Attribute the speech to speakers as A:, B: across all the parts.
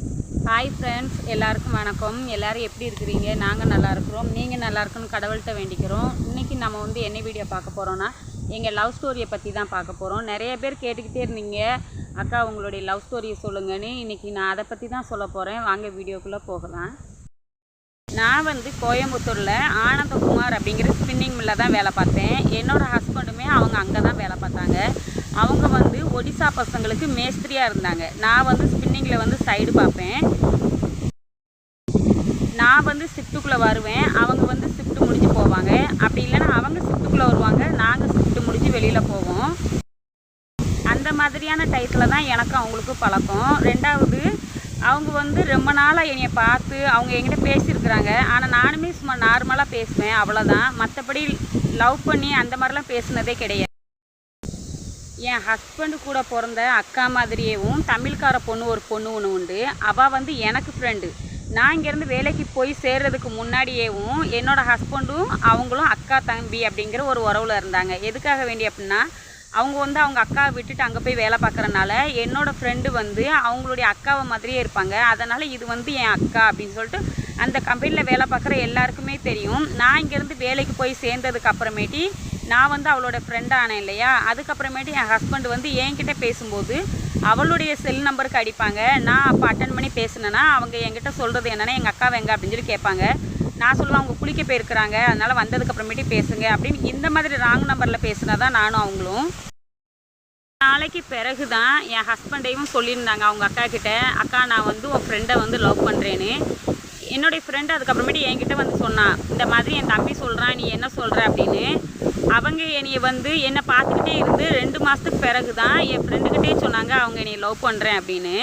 A: Hi friends எல்லாருக்கும் வணக்கம். எல்லாரும் எப்படி இருக்கிறீங்க? நாங்கள் நல்லா இருக்கிறோம். நீங்கள் நல்லா இருக்குன்னு கடவுள்கிட்ட வேண்டிக்கிறோம். இன்றைக்கி நம்ம வந்து என்ன வீடியோ பார்க்க போகிறோன்னா எங்கள் லவ் ஸ்டோரியை பற்றி தான் பார்க்க போகிறோம் நிறைய பேர் கேட்டுக்கிட்டே இருந்தீங்க. அக்கா உங்களுடைய லவ் ஸ்டோரியை சொல்லுங்கன்னு. இன்றைக்கி நான் அதை பற்றி தான் சொல்ல போகிறேன் வாங்க வீடியோக்குள்ளே போகலாம். நான் வந்து கோயம்புத்தூரில் ஆனந்தகுமார் அப்படிங்கிற ஸ்பின்னிங் மில்லில் தான் வேலை பார்த்தேன். என்னோடய ஹஸ்பண்டுமே அவங்க அங்கே தான் வேலை பார்த்தாங்க. அவங்க வந்து பசங்களுக்கு மேஸ்திரியாக இருந்தாங்க. நான் வந்து ஸ்பின்னிங்கில் வந்து சைடு பார்ப்பேன். நான் வந்து ஷிஃப்ட்டுக்குள்ளே வருவேன். அவங்க வந்து ஷிஃப்ட்டு முடிஞ்சு போவாங்க. அப்படி இல்லைன்னா அவங்க ஷிஃப்ட்டுக்குள்ளே வருவாங்க. நாங்கள் ஷிஃப்ட்டு முடிஞ்சு வெளியில் போவோம். அந்த மாதிரியான டயத்தில் தான் எனக்கு அவங்களுக்கு பழக்கம். ரெண்டாவது அவங்க வந்து ரொம்ப நாளாக என்னையை பார்த்து அவங்க என்கிட்ட பேசியிருக்கிறாங்க. ஆனால் நானுமே சும்மா நார்மலாக பேசுவேன். அவ்வளோதான் மற்றபடி லவ் பண்ணி அந்த மாதிரிலாம் பேசுனதே கிடையாது. என் ஹஸ்பண்டு கூட பிறந்த அக்கா மாதிரியேவும் தமிழ்கார பொண்ணு ஒரு பொண்ணு ஒன்று உண்டு. அவள் வந்து எனக்கு ஃப்ரெண்டு நான் இங்கேருந்து வேலைக்கு போய் சேர்றதுக்கு முன்னாடியேவும் என்னோடய ஹஸ்பண்டும் அவங்களும் அக்கா தம்பி அப்படிங்கிற ஒரு உறவில் இருந்தாங்க. எதுக்காக வேண்டி அப்படின்னா அவங்க வந்து அவங்க அக்காவை விட்டுட்டு அங்கே போய் வேலை பார்க்குறனால என்னோடய ஃப்ரெண்டு வந்து அவங்களுடைய அக்காவை மாதிரியே இருப்பாங்க. அதனால் இது வந்து என் அக்கா அப்படின்னு சொல்லிட்டு அந்த கம்பெனியில் வேலை பார்க்குற எல்லாருக்குமே தெரியும். நான் இங்கேருந்து வேலைக்கு போய் சேர்ந்ததுக்கு அப்புறமேட்டி நான் வந்து அவளோட ஃப்ரெண்ட் ஆனேன் இல்லையா? அதுக்கப்புறமேட்டு என் ஹஸ்பண்ட் வந்து என்கிட்ட பேசும்போது அவளுடைய செல் நம்பருக்கு அடிப்பாங்க. நான் அப்போ அட்டன் பண்ணி பேசினேன்னா அவங்க என்கிட்ட சொல்கிறது என்னென்னா எங்கள் அக்கா எங்க அப்படின்னு சொல்லி கேட்பாங்க. நான் சொல்லுவேன் அவங்க குளிக்க போயிருக்கிறாங்க. அதனால் வந்ததுக்கப்புறமேட்டு பேசுங்க அப்படின்னு இந்த மாதிரி ராங் நம்பரில் பேசினா தான் நானும் அவங்களும். நாளைக்கு பிறகு தான் என் ஹஸ்பண்டையும் சொல்லியிருந்தாங்க அவங்க அக்கா கிட்ட அக்கா நான் வந்து உன் ஃப்ரெண்டை வந்து லவ் பண்ணுறேன்னு என்னுடைய ஃப்ரெண்டு அதுக்கப்புறமேட்டு என்கிட்ட வந்து சொன்னான் இந்த மாதிரி என் தம்பி சொல்கிறான் நீ என்ன சொல்கிற அப்படின்னு. அவங்க என்னைய வந்து என்னை பார்த்துக்கிட்டே இருந்து ரெண்டு மாதத்துக்கு பிறகு தான் என் ஃப்ரெண்டுக்கிட்டே சொன்னாங்க அவங்க என்னை லவ் பண்ணுறேன் அப்படின்னு.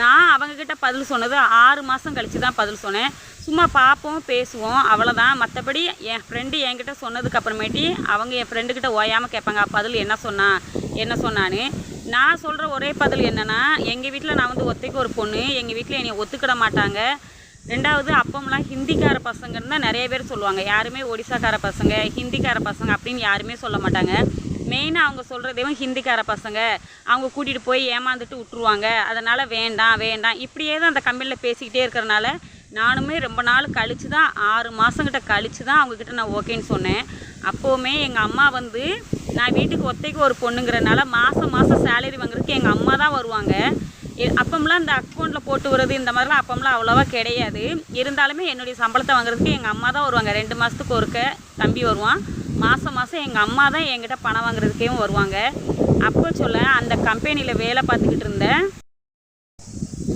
A: நான் அவங்கக்கிட்ட பதில் சொன்னது ஆறு மாதம் கழித்து தான் பதில் சொன்னேன். சும்மா பார்ப்போம் பேசுவோம் அவ்வளோதான் மற்றபடி என் ஃப்ரெண்டு என்கிட்ட சொன்னதுக்கு அப்புறமேட்டி அவங்க என் ஃப்ரெண்டுக்கிட்ட ஓயாமல் கேட்பாங்க பதில் என்ன சொன்னா என்ன சொன்னான்னு? நான் சொல்கிற ஒரே பதில் என்னென்னா எங்கள் வீட்டில் நான் வந்து ஒத்தைக்கு ஒரு பொண்ணு எங்கள் வீட்டில் என்னை ஒத்துக்கிட மாட்டாங்க. ரெண்டாவது அப்பம்லாம் ஹிந்திக்கார பசங்கன்னு தான் நிறைய பேர் சொல்லுவாங்க. யாருமே ஒடிசாக்கார பசங்க ஹிந்திக்கார பசங்க அப்படின்னு யாருமே சொல்ல மாட்டாங்க. மெயினாக அவங்க சொல்கிறதையும் ஹிந்திக்கார பசங்க. அவங்க கூட்டிகிட்டு போய் ஏமாந்துட்டு விட்ருவாங்க அதனால் வேண்டாம் வேண்டாம். இப்படியே தான் அந்த கம்பெனியில் பேசிக்கிட்டே இருக்கிறனால நானுமே ரொம்ப நாள் கழித்து தான் ஆறு மாதங்கிட்ட கழித்து தான் அவங்கக்கிட்ட நான் ஓகேன்னு சொன்னேன். அப்போவுமே எங்கள் அம்மா வந்து நான் வீட்டுக்கு ஒத்தைக்கு ஒரு பொண்ணுங்கிறனால மாதம் மாதம் சேலரி வாங்குறதுக்கு எங்கள் அம்மா தான் வருவாங்க. அப்பம்லாம் இந்த அக்கௌண்ட்டில் போட்டு வர்றது இந்த மாதிரிலாம் அப்பம்லாம் அவ்வளோவா கிடையாது. இருந்தாலுமே என்னுடைய சம்பளத்தை வாங்குறதுக்கு எங்கள் அம்மா தான் வருவாங்க. ரெண்டு மாதத்துக்கு ஒருக்க தம்பி வருவான். மாதம் மாதம் எங்கள் அம்மா தான் என்கிட்ட பணம் வாங்குறதுக்கேவும் வருவாங்க. அப்போ சொல்ல அந்த கம்பெனியில் வேலை பார்த்துக்கிட்டு இருந்தேன்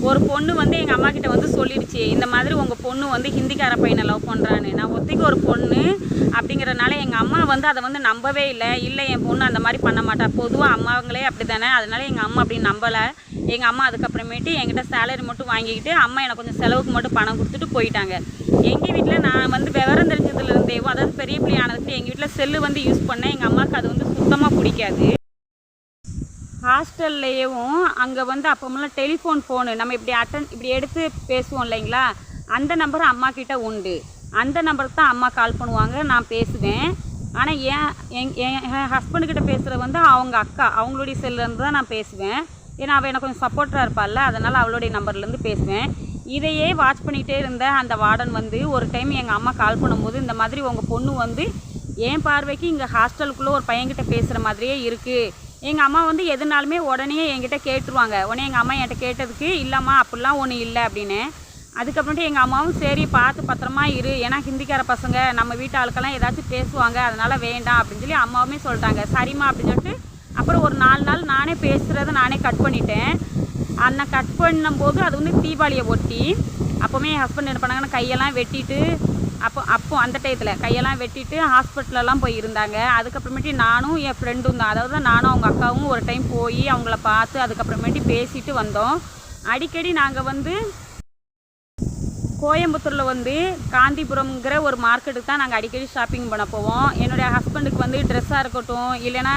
A: ஒரு பொண்ணு வந்து எங்கள் அம்மா கிட்ட வந்து சொல்லிடுச்சு இந்த மாதிரி உங்கள் பொண்ணு வந்து ஹிந்திக்கார பையனை லவ் பண்ணுறான்னு நான் ஒத்திக்கு ஒரு பொண்ணு அப்படிங்கிறனால எங்கள் அம்மா வந்து அதை வந்து நம்பவே இல்லை. இல்லை என் பொண்ணு அந்த மாதிரி பண்ண மாட்டா. பொதுவாக அம்மாங்களே அப்படி தானே அதனால எங்கள் அம்மா அப்படி நம்பலை. எங்கள் அம்மா அதுக்கப்புறமேட்டு என்கிட்ட சேலரி மட்டும் வாங்கிக்கிட்டு அம்மா எனக்கு கொஞ்சம் செலவுக்கு மட்டும் பணம் கொடுத்துட்டு போயிட்டாங்க. எங்கள் வீட்டில் நான் வந்து விவரம் தெரிஞ்சதுலேருந்தேவோ அதாவது பெரிய பிள்ளை ஆனதுக்கு எங்கள் வீட்டில் செல்லு வந்து யூஸ் பண்ணேன் எங்கள் அம்மாவுக்கு அது வந்து சுத்தமாக பிடிக்காது. ஹாஸ்டல்லையும் அங்கே வந்து அப்போமெல்லாம் டெலிஃபோன் ஃபோனு நம்ம இப்படி அட்டன் இப்படி எடுத்து பேசுவோம் இல்லைங்களா? அந்த நம்பர் அம்மா கிட்ட உண்டு. அந்த நம்பருக்கு தான் அம்மா கால் பண்ணுவாங்க நான் பேசுவேன். ஆனால் ஏன் என் என் ஹஸ்பண்டுக்கிட்ட பேசுகிற வந்து அவங்க அக்கா அவங்களுடைய செல்லேருந்து தான் நான் பேசுவேன். ஏன்னா அவள் எனக்கு கொஞ்சம் சப்போர்ட்டாக இருப்பாள்ல அதனால் அவளுடைய நம்பர்லேருந்து பேசுவேன். இதையே வாட்ச் பண்ணிகிட்டே இருந்த அந்த வார்டன் வந்து ஒரு டைம் எங்கள் அம்மா கால் பண்ணும்போது இந்த மாதிரி உங்கள் பொண்ணு வந்து என் பார்வைக்கு இங்கே ஹாஸ்டலுக்குள்ளே ஒரு பையன்கிட்ட பேசுகிற மாதிரியே இருக்குது எங்கள் அம்மா வந்து எதுனாலுமே உடனே என்கிட்ட கேட்டுருவாங்க. உடனே எங்கள் அம்மா என்கிட்ட கேட்டதுக்கு இல்லைம்மா அப்படிலாம் ஒன்றும் இல்லை அப்படின்னு. அதுக்கப்புறமேட்டு எங்கள் அம்மாவும் சரி பார்த்து பத்திரமா இரு. ஏன்னா ஹிந்திக்கார பசங்க நம்ம வீட்டு ஆளுக்கெல்லாம் ஏதாச்சும் பேசுவாங்க. அதனால் வேண்டாம் அப்படின்னு சொல்லி அம்மாவுமே சொல்லிட்டாங்க. சரிம்மா அப்படின்னு சொல்லிட்டு அப்புறம் ஒரு நாலு நாள் நானே பேசுகிறத நானே கட் பண்ணிட்டேன். அந்த கட் பண்ணும்போது அது வந்து தீபாவளியை ஒட்டி அப்போவுமே என் ஹஸ்பண்ட் என்ன பண்ணாங்கன்னா கையெல்லாம் வெட்டிட்டு அப்போ அப்போ அந்த டயத்தில் கையெல்லாம் வெட்டிட்டு ஹாஸ்பிட்டலெல்லாம் போய் இருந்தாங்க அதுக்கப்புறமேட்டு நானும் என் ஃப்ரெண்டும் தான். அதாவது நானும் அவங்க அக்காவும் ஒரு டைம் போய் அவங்கள பார்த்து அதுக்கப்புறமேட்டு பேசிட்டு வந்தோம். அடிக்கடி நாங்கள் வந்து கோயம்புத்தூரில் வந்து காந்திபுரம்ங்கிற ஒரு மார்க்கெட்டுக்கு தான் நாங்கள் அடிக்கடி ஷாப்பிங் பண்ண போவோம். என்னுடைய ஹஸ்பண்டுக்கு வந்து ட்ரெஸ்ஸாக இருக்கட்டும் இல்லைன்னா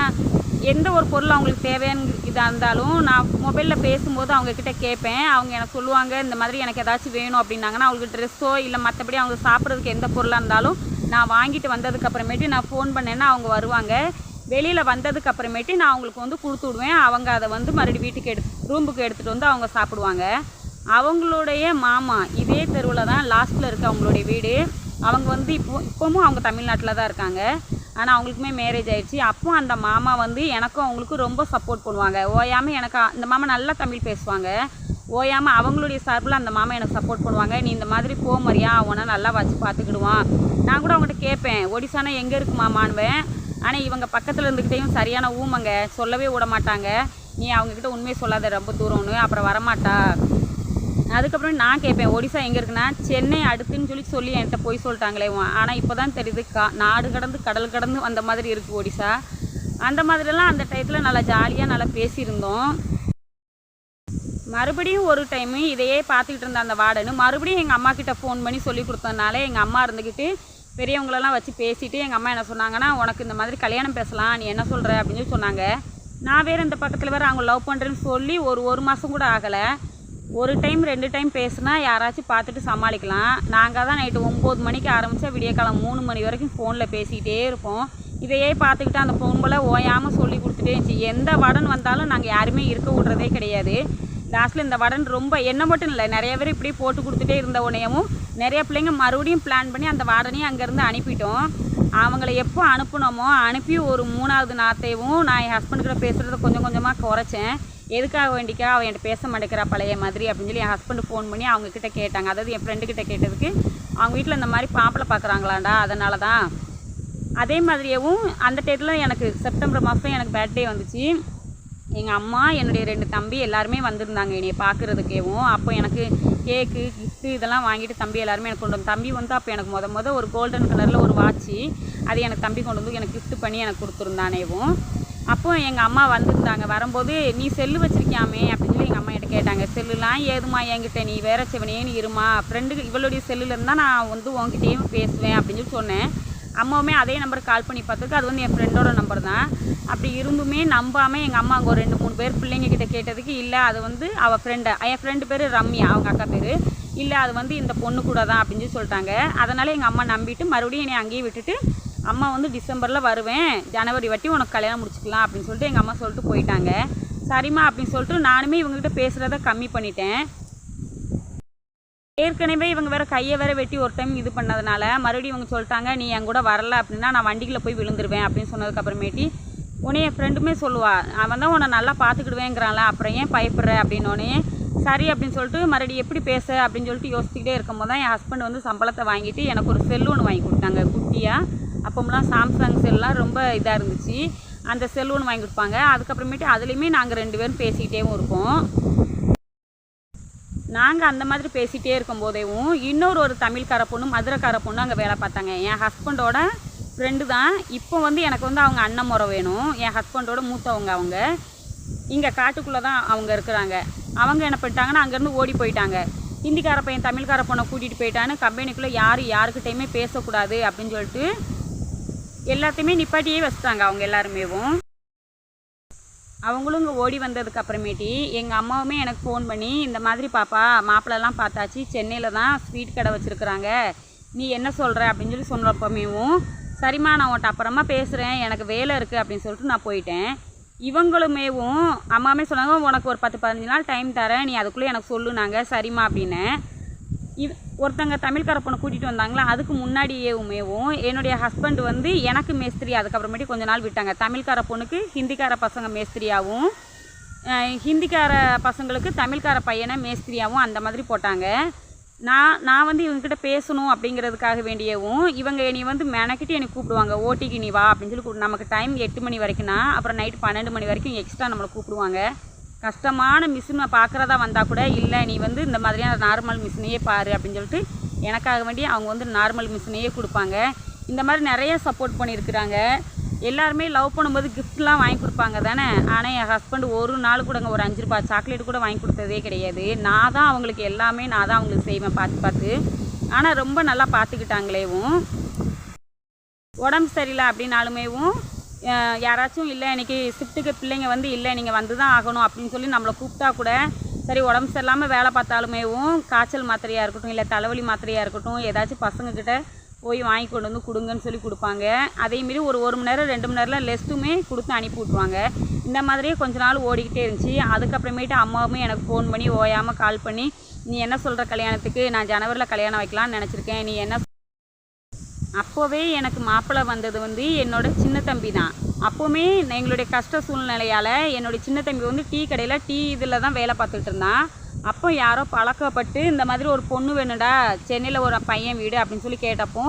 A: எந்த ஒரு பொருள் அவங்களுக்கு தேவையான இதாக இருந்தாலும் நான் மொபைலில் பேசும்போது அவங்கக்கிட்ட கேட்பேன். அவங்க எனக்கு சொல்லுவாங்க இந்த மாதிரி எனக்கு ஏதாச்சும் வேணும் அப்படின்னாங்கன்னா அவங்களுக்கு ட்ரெஸ்ஸோ இல்லை மற்றபடி அவங்க சாப்பிட்றதுக்கு எந்த பொருளாக இருந்தாலும் நான் வாங்கிட்டு வந்ததுக்கு அப்புறமேட்டு நான் ஃபோன் பண்ணேன்னா அவங்க வருவாங்க. வெளியில் வந்ததுக்கு அப்புறமேட்டு நான் அவங்களுக்கு வந்து கொடுத்து விடுவேன். அவங்க அதை வந்து மறுபடியும் வீட்டுக்கு எடு ரூமுக்கு எடுத்துகிட்டு வந்து அவங்க சாப்பிடுவாங்க. அவங்களுடைய மாமா இதே தெருவில் தான் லாஸ்ட்டில் இருக்க அவங்களுடைய வீடு. அவங்க வந்து இப்போ இப்போவும் அவங்க தமிழ்நாட்டில் தான் இருக்காங்க. ஆனால் அவங்களுக்குமே மேரேஜ் ஆயிடுச்சு. அப்போ அந்த மாமா வந்து எனக்கும் அவங்களுக்கும் ரொம்ப சப்போர்ட் பண்ணுவாங்க. ஓயாமல் எனக்கு அந்த மாமா நல்லா தமிழ் பேசுவாங்க. ஓயாமல் அவங்களுடைய சார்பில் அந்த மாமா எனக்கு சப்போர்ட் பண்ணுவாங்க. நீ இந்த மாதிரி போ மரியா அவனை நல்லா வச்சு பார்த்துக்கிடுவான். நான் கூட அவங்ககிட்ட கேட்பேன் ஒடிசானா எங்கே இருக்கு மாமான்வேன் ஆனால் இவங்க பக்கத்தில் இருந்துக்கிட்டேயும் சரியான ஊமங்க. சொல்லவே விட மாட்டாங்க நீ அவங்கக்கிட்ட உண்மையை சொல்லாத ரொம்ப தூரம்னு. அப்புறம் வரமாட்டா. அதுக்கப்புறம் நான் கேட்பேன் ஒடிசா எங்கே இருக்குன்னா சென்னை அடுத்துன்னு சொல்லி சொல்லி என்கிட்ட போய் சொல்லிட்டாங்களே ஆனால் இப்போ தான் தெரியுது கா நாடு கடந்து கடல் கடந்து வந்த மாதிரி இருக்குது ஒடிசா. அந்த மாதிரிலாம் அந்த டயத்தில் நல்லா ஜாலியாக நல்லா பேசியிருந்தோம். மறுபடியும் ஒரு டைமு இதையே பார்த்துக்கிட்டு இருந்த அந்த வார்டனு மறுபடியும் எங்கள் அம்மா கிட்ட ஃபோன் பண்ணி சொல்லி கொடுத்ததுனால எங்கள் அம்மா இருந்துக்கிட்டு பெரியவங்களெல்லாம் வச்சு பேசிட்டு எங்கள் அம்மா என்ன சொன்னாங்கன்னா உனக்கு இந்த மாதிரி கல்யாணம் பேசலாம் நீ என்ன சொல்கிற அப்படின்னு சொல்லி சொன்னாங்க. நான் வேறு இந்த பக்கத்தில் வேறு அவங்க லவ் பண்ணுறேன்னு சொல்லி ஒரு ஒரு மாதம் கூட ஆகலை. ஒரு டைம் ரெண்டு டைம் பேசுனா யாராச்சும் பார்த்துட்டு சமாளிக்கலாம். நாங்கள் தான் நைட்டு ஒம்பது மணிக்கு ஆரம்பித்தா விடியக்காலம் மூணு மணி வரைக்கும் ஃபோனில் பேசிக்கிட்டே இருப்போம். இதையே பார்த்துக்கிட்டு அந்த பொம்பளை ஓயாமல் சொல்லி கொடுத்துட்டே இருந்துச்சு. எந்த வடன் வந்தாலும் நாங்கள் யாருமே இருக்க விட்றதே கிடையாது. லாஸ்ட்டில் இந்த வடன் ரொம்ப என்ன மட்டும் இல்லை நிறைய பேர் இப்படி போட்டு கொடுத்துட்டே இருந்த உடனேயும் நிறைய பிள்ளைங்க மறுபடியும் பிளான் பண்ணி அந்த வார்டனையும் அங்கேருந்து அனுப்பிட்டோம். அவங்கள எப்போ அனுப்புனோமோ அனுப்பி ஒரு மூணாவது நாத்தையும் நான் என் ஹஸ்பண்ட் கிட்ட பேசுகிறத கொஞ்சம் கொஞ்சமாக குறைச்சேன். எதுக்காக வேண்டிக்கா? அவள் என்கிட்ட பேச மாட்டேங்கிறா பழைய மாதிரி அப்படின்னு சொல்லி என் ஹஸ்பண்டு ஃபோன் பண்ணி அவங்க கிட்ட கேட்டாங்க. அதாவது என் ஃப்ரெண்டுக்கிட்ட கேட்டதுக்கு அவங்க வீட்டில் இந்த மாதிரி பாப்பிளை பார்க்குறாங்களாண்டா அதனால தான் அதே மாதிரியேவும் அந்த டேட்டில் எனக்கு செப்டம்பர் மாதம் எனக்கு பர்த்டே வந்துச்சு. எங்கள் அம்மா என்னுடைய ரெண்டு தம்பி எல்லாருமே வந்திருந்தாங்க என்னை பார்க்குறதுக்கேவும் அப்போ எனக்கு கேக்கு கிஃப்ட்டு இதெல்லாம் வாங்கிட்டு தம்பி எல்லாருமே எனக்கு கொண்டு வந்து தம்பி வந்து அப்போ எனக்கு மொத மொதல் ஒரு கோல்டன் கலரில் ஒரு வாட்சி அது எனக்கு தம்பி கொண்டு வந்து எனக்கு கிஃப்ட் பண்ணி எனக்கு கொடுத்துருந்தானேவும். அப்போ எங்கள் அம்மா வந்திருந்தாங்க. வரும்போது நீ செல்லு வச்சிருக்கியாமே? அப்படின்னு சொல்லி எங்கள் அம்மா கிட்ட கேட்டாங்க. செல்லுலாம் ஏதுமா என்கிட்ட. நீ வேற செவனேன்னு இருமா ஃப்ரெண்டு இவளுடைய செல்லுலேருந்தால் நான் வந்து உங்ககிட்டயும் பேசுவேன். அப்படின்னு சொல்லி சொன்னேன். அம்மாவுமே அதே நம்பருக்கு கால் பண்ணி பார்த்ததுக்கு அது வந்து என் ஃப்ரெண்டோட நம்பர் தான். அப்படி இருந்துமே நம்பாமல் எங்கள் அம்மா அங்கே ஒரு ரெண்டு மூணு பேர் பிள்ளைங்க கிட்ட கேட்டதுக்கு இல்லை அது வந்து அவள் ஃப்ரெண்டை என் ஃப்ரெண்டு பேர் ரம்யா அவங்க அக்கா பேர். இல்லை அது வந்து இந்த பொண்ணு கூட தான். அப்படின்னு சொல்லி சொல்லிட்டாங்க. அதனால் எங்கள் அம்மா நம்பிட்டு மறுபடியும் என்னை அங்கேயே விட்டுட்டு அம்மா வந்து டிசம்பரில் வருவேன். ஜனவரி வட்டி உனக்கு கல்யாணம் முடிச்சுக்கலாம் அப்படின்னு சொல்லிட்டு எங்கள் அம்மா சொல்லிட்டு போயிட்டாங்க. சரிம்மா அப்படின்னு சொல்லிட்டு நானுமே இவங்ககிட்ட பேசுகிறத கம்மி பண்ணிட்டேன். ஏற்கனவே இவங்க வேறு கையை வேற வெட்டி ஒரு டைம் இது பண்ணதுனால மறுபடியும் இவங்க சொல்லிட்டாங்க நீ என் கூட வரலை அப்படின்னா நான் வண்டிக்குள்ள போய் விழுந்துருவேன் அப்படின்னு சொன்னதுக்கப்புறமேட்டி உன்னை என் ஃப்ரெண்டுமே சொல்லுவா. அவன் தான் உன்னை நல்லா பார்த்துக்கிடுவேங்கிறான்ல அப்புறம் ஏன் பயப்படுற? அப்படின்னோடனே சரி அப்படின்னு சொல்லிட்டு மறுபடியும் எப்படி பேச? அப்படின்னு சொல்லிட்டு யோசிச்சுக்கிட்டே இருக்கும்போது தான் என் ஹஸ்பண்ட் வந்து சம்பளத்தை வாங்கிட்டு எனக்கு ஒரு செல்லு ஒன்று வாங்கி கொடுத்தாங்க குட்டியாக அப்போம்லாம் சாம்சங் செல்லாம் ரொம்ப இதாக இருந்துச்சு. அந்த செல் ஒன்று வாங்கி கொடுப்பாங்க. அதுக்கப்புறமேட்டு அதுலேயுமே நாங்கள் ரெண்டு பேரும் பேசிக்கிட்டேவும் இருப்போம். நாங்கள் அந்த மாதிரி பேசிகிட்டே இருக்கும் போதேவும் இன்னொரு ஒரு தமிழ்கார பொண்ணு மதுரைக்கார பொண்ணு அங்கே வேலை பார்த்தாங்க. என் ஹஸ்பண்டோட ஃப்ரெண்டு தான். இப்போ வந்து எனக்கு வந்து அவங்க அண்ணன் முறை வேணும். என் ஹஸ்பண்டோட மூத்தவங்க அவங்க. இங்கே காட்டுக்குள்ளே தான் அவங்க இருக்கிறாங்க. அவங்க என்ன பண்ணிட்டாங்கன்னா அங்கேருந்து ஓடி போயிட்டாங்க. ஹிந்திக்கார பையன் தமிழ்கார பொண்ணை கூட்டிகிட்டு போயிட்டான்னு கம்பெனிக்குள்ளே யார் யாருக்கிட்டையுமே பேசக்கூடாது அப்படின்னு சொல்லிட்டு எல்லாத்தையுமே நிப்பாட்டியே வச்சுட்டாங்க அவங்க எல்லாருமேவும் அவங்களும் இங்கே ஓடி வந்ததுக்கு அப்புறமேட்டி எங்கள் அம்மாவுமே எனக்கு ஃபோன் பண்ணி இந்த மாதிரி பாப்பா மாப்பிள்ளலாம் பார்த்தாச்சு சென்னையில் தான் ஸ்வீட் கடை வச்சுருக்குறாங்க. நீ என்ன சொல்கிற அப்படின்னு சொல்லி சொன்னப்பமேவும் சரிம்மா நான் உன்ட்ட அப்புறமா பேசுகிறேன் எனக்கு வேலை இருக்குது அப்படின்னு சொல்லிட்டு நான் போயிட்டேன். இவங்களுமேவும் அம்மாவுமே சொன்னாங்க உனக்கு ஒரு பத்து பதினஞ்சு நாள் டைம் தரேன் நீ அதுக்குள்ளே எனக்கு சொல்லுனாங்க சரிம்மா அப்படின்னு. இவ் ஒருத்தங்க தமிழ்கார பொண்ணை கூட்டிகிட்டு வந்தாங்களா அதுக்கு முன்னாடியேவுமேவும் என்னுடைய ஹஸ்பண்ட் வந்து எனக்கு மேஸ்திரி அதுக்கப்புறமேட்டு கொஞ்ச நாள் விட்டாங்க. தமிழ்கார பொண்ணுக்கு ஹிந்திக்கார பசங்க மேஸ்திரியாகவும் ஹிந்திக்கார பசங்களுக்கு தமிழ்கார பையனை மேஸ்திரியாகவும் அந்த மாதிரி போட்டாங்க. நான் நான் வந்து இவங்ககிட்ட பேசணும் அப்படிங்கிறதுக்காக வேண்டியவும் இவங்க என்னை வந்து மெனக்கிட்டு என்னை கூப்பிடுவாங்க ஓட்டிக்கு நீ வா அப்படின்னு சொல்லி நமக்கு டைம் எட்டு மணி வரைக்கும்னா அப்புறம் நைட்டு பன்னெண்டு மணி வரைக்கும் எக்ஸ்ட்ரா நம்மளை கூப்பிடுவாங்க. கஷ்டமான மிஷினை பார்க்குறதா வந்தால் கூட இல்லை நீ வந்து இந்த மாதிரியான நார்மல் மிஷினையே பாரு அப்படின்னு சொல்லிட்டு எனக்காக வேண்டி அவங்க வந்து நார்மல் மிஷினையே கொடுப்பாங்க. இந்த மாதிரி நிறைய சப்போர்ட் பண்ணியிருக்கிறாங்க. எல்லாருமே லவ் பண்ணும்போது கிஃப்ட்லாம் வாங்கி கொடுப்பாங்க தானே? ஆனால் என் ஹஸ்பண்ட் ஒரு நாள் கூடங்க ஒரு அஞ்சு ரூபாய் சாக்லேட் கூட வாங்கி கொடுத்ததே கிடையாது. நான் தான் அவங்களுக்கு எல்லாமே நான் தான் அவங்களுக்கு செய்வேன் பார்த்து பார்த்து. ஆனால் ரொம்ப நல்லா பார்த்துக்கிட்டாங்களேவும். உடம்பு சரியில்லை அப்படின்னாலுமேவும் யாராச்சும் இல்லை இன்றைக்கி ஷிஃப்ட்டுக்கு பிள்ளைங்க வந்து இல்லை நீங்கள் வந்து தான் ஆகணும் அப்படின்னு சொல்லி நம்மளை கூப்பிட்டா கூட சரி உடம்பு சரியில்லாமல் வேலை பார்த்தாலுமேவும் காய்ச்சல் மாத்திரையாக இருக்கட்டும் இல்லை தலைவலி மாத்திரையாக இருக்கட்டும் ஏதாச்சும் பசங்கக்கிட்ட போய் வாங்கி கொண்டு வந்து கொடுங்கன்னு சொல்லி கொடுப்பாங்க. அதேமாரி ஒரு ஒரு மணி நேரம் ரெண்டு மணி நேரம் லெஸ்ட்டுமே கொடுத்து அனுப்பி விட்ருவாங்க இந்த மாதிரியே கொஞ்ச நாள் ஓடிக்கிட்டே இருந்துச்சு. அதுக்கப்புறமேட்டு அம்மாவுமே எனக்கு ஃபோன் பண்ணி ஓயாமல் கால் பண்ணி நீ என்ன சொல்கிற கல்யாணத்துக்கு? நான் ஜனவரியில் கல்யாணம் வைக்கலாம்னு நினச்சிருக்கேன். நீ என்ன அப்போவே எனக்கு மாப்பிள்ளை வந்தது வந்து என்னோட சின்ன தம்பி தான். அப்போவுமே எங்களுடைய கஷ்ட சூழ்நிலையால் என்னுடைய சின்ன தம்பி வந்து டீ கடையில் டீ இதில் தான் வேலை பார்த்துட்டு இருந்தான் அப்போ யாரோ பழக்கப்பட்டு இந்த மாதிரி ஒரு பொண்ணு வேணும்டா சென்னையில் ஒரு பையன் வீடு அப்படின்னு சொல்லி கேட்டப்போ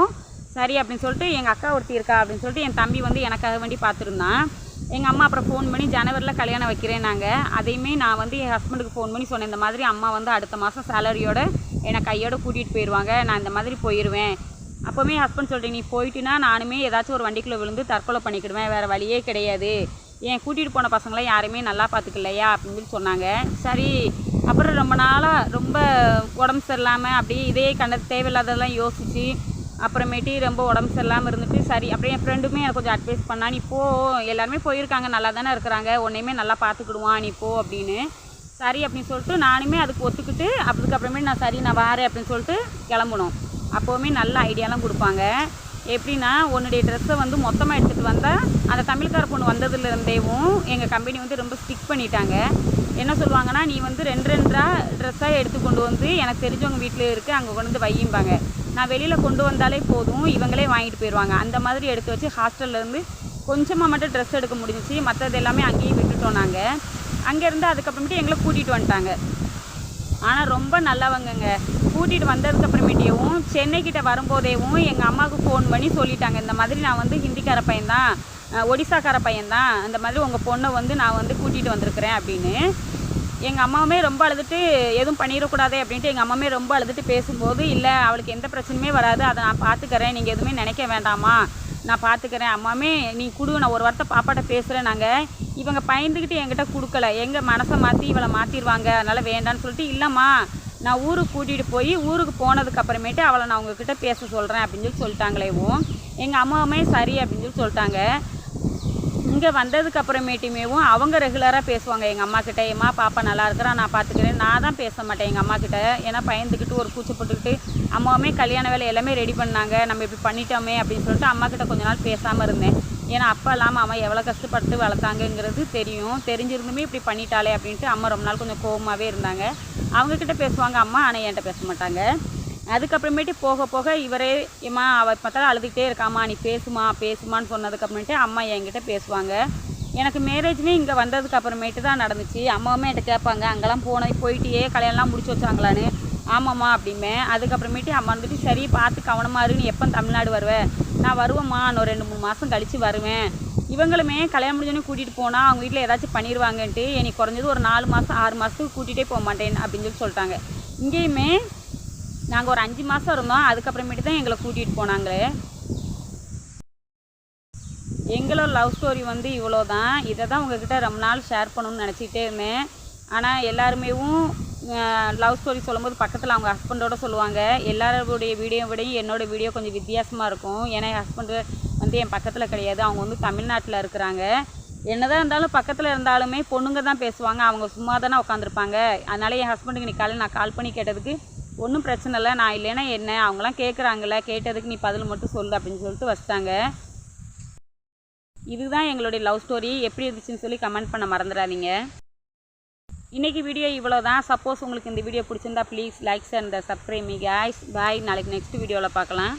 A: சரி அப்படின்னு சொல்லிட்டு எங்கள் அக்கா ஒருத்தி இருக்கா அப்படின்னு சொல்லிட்டு என் தம்பி வந்து எனக்காக வேண்டி பார்த்துருந்தான் எங்கள் அம்மா அப்புறம் ஃபோன் பண்ணி ஜனவரியில் கல்யாணம் வைக்கிறேன் நாங்கள் அதையுமே நான் வந்து என் ஹஸ்பண்டுக்கு ஃபோன் பண்ணி சொன்னேன். இந்த மாதிரி அம்மா வந்து அடுத்த மாதம் சேலரியோடு என்னை கையோட கூட்டிகிட்டு போயிடுவாங்க நான் இந்த மாதிரி போயிடுவேன் அப்போவுமே ஹஸ்பண்ட் சொல்கிறேன் நீ போயிட்டுனா நானுமே ஏதாச்சும் ஒரு வண்டிக்குள்ளே விழுந்து தற்கொலை பண்ணிக்கிடுவேன். வேறு வழியே கிடையாது. ஏன் கூட்டிகிட்டு போன பசங்களை யாருமே நல்லா பார்த்துக்கலையா அப்படின்னு சொல்லி சொன்னாங்க. சரி அப்புறம் ரொம்ப நாளாக ரொம்ப உடம்பு சரியில்லாமல் அப்படியே இதே கண்ட தேவையில்லாததெல்லாம் யோசித்து அப்புறமேட்டி ரொம்ப உடம்பு சரியில்லாமல் இருந்துட்டு சரி அப்படியே என் ஃப்ரெண்டுமே எனக்கு கொஞ்சம் அட்வைஸ் பண்ணா நீ போ எல்லாருமே போயிருக்காங்க நல்லா தானே இருக்கிறாங்க. உன்னையுமே நல்லா பார்த்துக்கிடுவான் நீ போ அப்படின்னு. சரி அப்படின்னு சொல்லிட்டு நானுமே அதுக்கு ஒத்துக்கிட்டு அதுக்கப்புறமே நான் சரி நான் வாரேன் அப்படின்னு சொல்லிட்டு கிளம்பணும் அப்போவுமே நல்ல ஐடியாலாம் கொடுப்பாங்க. எப்படின்னா உன்னுடைய ட்ரெஸ்ஸை வந்து மொத்தமாக எடுத்துகிட்டு வந்தால் அந்த தமிழ்கார பொண்ணு வந்ததுலேருந்தேவும் எங்கள் கம்பெனி வந்து ரொம்ப ஸ்டிக் பண்ணிட்டாங்க. என்ன சொல்லுவாங்கன்னா நீ வந்து ரெண்டு ரெண்டாக ட்ரெஸ்ஸாக எடுத்து கொண்டு வந்து எனக்கு தெரிஞ்சவங்க வீட்டில் இருக்குது அங்கே கொண்டு வந்து வையும்பாங்க. நான் வெளியில் கொண்டு வந்தாலே போதும் இவங்களே வாங்கிட்டு போயிடுவாங்க அந்த மாதிரி எடுத்து வச்சு ஹாஸ்டல்லேருந்து கொஞ்சமாக மட்டும் ட்ரெஸ் எடுக்க முடிஞ்சிச்சு. மற்றது எல்லாமே அங்கேயே விட்டுட்டோம் நாங்கள் அங்கேருந்து அதுக்கப்புறமேட்டு எங்களை கூட்டிகிட்டு வந்துட்டாங்க. ஆனால் ரொம்ப நல்லவங்கங்க. கூட்டிகிட்டு வந்ததுக்கப்புறமேட்டியவும் சென்னைக்கிட்ட வரும்போதேவும் எங்கள் அம்மாவுக்கு ஃபோன் பண்ணி சொல்லிட்டாங்க. இந்த மாதிரி நான் வந்து ஹிந்திக்கார பையன்தான் அஹ், ஒடிசாக்கார பையன்தான் இந்த மாதிரி உங்கள் பொண்ணை வந்து நான் வந்து கூட்டிகிட்டு வந்திருக்கிறேன் அப்படின்னு. எங்கள் அம்மாவுமே ரொம்ப அழுதுட்டு எதுவும் பண்ணிடக்கூடாதே அப்படின்ட்டு எங்கள் அம்மாவுமே ரொம்ப அழுதுட்டு பேசும்போது இல்லை அவளுக்கு எந்த பிரச்சனையுமே வராது. அதை நான் பார்த்துக்கிறேன் நீங்கள் எதுவுமே நினைக்க வேண்டாமா நான் பார்த்துக்கிறேன் அம்மாவுமே நீ கொடு. நான் ஒரு வார்த்தை பாப்பாட்ட பேசுகிறேன் நாங்கள் இவங்க பயந்துக்கிட்டு என்கிட்ட கொடுக்கல. எங்கள் மனசை மாற்றி இவளை மாற்றிடுவாங்க அதனால் வேண்டான்னு சொல்லிட்டு இல்லைம்மா நான் ஊருக்கு கூட்டிகிட்டு போய் ஊருக்கு போனதுக்கு அப்புறமேட்டு அவளை நான் உங்ககிட்ட பேச சொல்கிறேன் அப்படின்னு சொல்லி சொல்லிட்டாங்களேவும் எங்கள் அம்மாவுமே சரி அப்படின்னு சொல்லி சொல்லிட்டாங்க. இங்கே வந்ததுக்கு அப்புறமேட்டுமேவும் அவங்க ரெகுலராக பேசுவாங்க. எங்கள் அம்மா கிட்ட பாப்பா நல்லா இருக்கிறா நான் பார்த்துக்கிறேன் நான் தான் பேச மாட்டேன் எங்கள் அம்மா கிட்ட. ஏன்னா பயந்துக்கிட்டு ஒரு கூச்சப்பட்டுக்கிட்டு அம்மாவுமே கல்யாண வேலை எல்லாமே ரெடி பண்ணாங்க. நம்ம இப்படி பண்ணிட்டோமே அப்படின்னு சொல்லிட்டு அம்மா கிட்ட கொஞ்ச நாள் பேசாமல் இருந்தேன். ஏன்னா அப்பா இல்லாமல் அம்மா எவ்வளோ கஷ்டப்பட்டு வளர்த்தாங்கங்கிறது தெரியும். தெரிஞ்சிருந்துமே இப்படி பண்ணிட்டாளே அப்படின்ட்டு அம்மா ரொம்ப நாள் கொஞ்சம் கோபமாகவே இருந்தாங்க. அவங்கக்கிட்ட பேசுவாங்க அம்மா ஆனால் என்கிட்ட பேச மாட்டாங்க. அதுக்கப்புறமேட்டு போக போக இவரே ஏம்மா அவள் பார்த்தாலும் அழுதுகிட்டே இருக்காம்மா நீ பேசுமா பேசுமான்னு சொன்னதுக்கப்புறமேட்டு அம்மா என்கிட்ட பேசுவாங்க. எனக்கு மேரேஜ்மே இங்கே வந்ததுக்கு அப்புறமேட்டு தான் நடந்துச்சு. அம்மாவுமே என்கிட்ட கேட்பாங்க அங்கெல்லாம் போன போயிட்டியே கல்யாணம்லாம் முடிச்சு வச்சாங்களான்னு ஆமாம்மா அப்படிமே அதுக்கப்புறமேட்டு அம்மா வந்துட்டு சரி பார்த்து கவனமாக இரு நீ எப்போ தமிழ்நாடு வருவ? நான் வருவேம்மா. இன்னும் ரெண்டு மூணு மாதம் கழித்து வருவேன். இவங்களுமே கல்யாணம் முடிஞ்சோடனே கூட்டிகிட்டு போனால் அவங்க வீட்டில் ஏதாச்சும் பண்ணிடுவாங்கன்ட்டு எனக்கு குறைஞ்சது ஒரு நாலு மாதம் ஆறு மாதத்துக்கு கூட்டிகிட்டே போக மாட்டேன் அப்படின்னு சொல்லி சொல்லிட்டாங்க. இங்கேயுமே நாங்கள் ஒரு அஞ்சு மாதம் இருந்தோம். அதுக்கப்புறமேட்டு தான் எங்களை கூட்டிகிட்டு போனாங்களே. எங்களோட லவ் ஸ்டோரி வந்து இவ்வளோ தான் இதை தான் உங்ககிட்ட ரொம்ப நாள் ஷேர் பண்ணணும்னு நினச்சிக்கிட்டே இருந்தேன். ஆனால் எல்லாருமேவும் லவ் ஸ்டோரி சொல்லும்போது பக்கத்தில் அவங்க ஹஸ்பண்டோட சொல்லுவாங்க. எல்லாருடைய வீடியோ விடையும் என்னோடய வீடியோ கொஞ்சம் வித்தியாசமாக இருக்கும். ஏன்னா என் ஹஸ்பண்டு வந்து என் பக்கத்தில் கிடையாது. அவங்க வந்து தமிழ்நாட்டில் இருக்கிறாங்க. என்னதான் இருந்தாலும் பக்கத்தில் இருந்தாலுமே பொண்ணுங்க தான் பேசுவாங்க. அவங்க சும்மா தானே உட்காந்துருப்பாங்க அதனால் என் ஹஸ்பண்டுக்கு நீ காலையில் நான் கால் பண்ணி கேட்டதுக்கு ஒன்றும் பிரச்சனை இல்லை. நான் இல்லைன்னா என்ன? அவங்களாம் கேட்குறாங்கல்ல கேட்டதுக்கு நீ பதில் மட்டும் சொல்லு அப்படின்னு சொல்லிட்டு வச்சிட்டாங்க. இதுதான் எங்களுடைய லவ் ஸ்டோரி எப்படி இருந்துச்சுன்னு சொல்லி கமெண்ட் பண்ண மறந்துடாதீங்க. இன்றைக்கி வீடியோ இவ்வளோ தான் சப்போஸ் உங்களுக்கு இந்த வீடியோ பிடிச்சிருந்தா please likes and subscribe me guys bye நாளைக்கு நெக்ஸ்ட் வீடியோவில் பார்க்கலாம்.